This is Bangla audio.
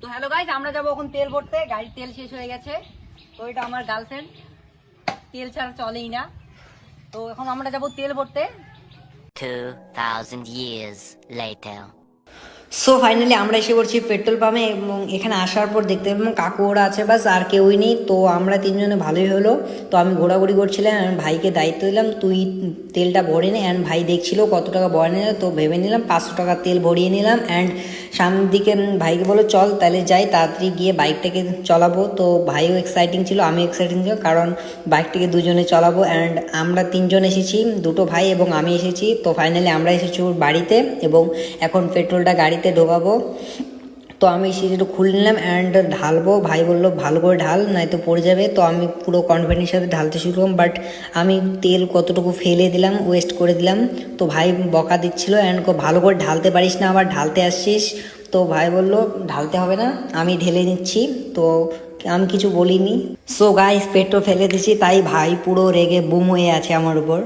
তো হ্যালো গাইজ আমরা যাব এখন তেল ভরতে। গাড়ির তেল শেষ হয়ে গেছে। তো এটা আমার গার্লফ্রেন্ড তেল ছাড়া চলেই না। তো এখন আমরা যাব তেল ভরতে। 2,000 years later. সো ফাইনালি আমরা এসে পড়ছি পেট্রোল পাম্পে এবং এখানে আসার পর দেখতে পেলাম কাকু ওরা আছে বাস আর কেউই নেই। তো আমরা তিনজনে ভালোই হলো। তো আমি ঘোরাঘুরি করছিলাম and ভাইকে দায়িত্ব দিলাম তুই তেলটা ভরে নে। অ্যান্ড ভাই দেখছিল কত টাকা ভরে নিল তো ভেবে নিলাম পাঁচশো টাকা তেল ভরিয়ে নিলাম। অ্যান্ড সামনের দিকে ভাইকে বলো চল তাহলে যাই, তাড়াতাড়ি গিয়ে বাইকটাকে চলাবো। তো ভাইও এক্সাইটিং ছিল আমি এক্সাইটিং ছিল, কারণ বাইকটাকে দুজনে চলাবো অ্যান্ড আমরা তিনজন এসেছি, দুটো ভাই এবং আমি এসেছি। তো ফাইনালি আমরা এসেছি বাড়িতে এবং এখন পেট্রোলটা গাড়িতে ঢোকাবো। তো আমি সেটা খুলে নিলাম অ্যান্ড ঢালবো। ভাই বলল, ভালো করে ঢাল, নয়তো পড়ে যাবে। তো আমি পুরো কনফিডেন্সের সাথে ঢালতে শুরু করলাম বাট আমি তেল কতটুকু ফেলে দিলাম ওয়েস্ট করে দিলাম। তো ভাই বকা দিচ্ছিল অ্যান্ড ভালো করে ঢালতে পারিস না, আবার ঢালতে আসছিস? তো ভাই বলল, ঢালতে হবে না, আমি ঢেলে নিচ্ছি। তো আমি কিছু বলিনি। সো গাইস পেট্রোল ফেলে দিছি তাই ভাই পুরো রেগে বুম হয়ে আছে আমার উপর।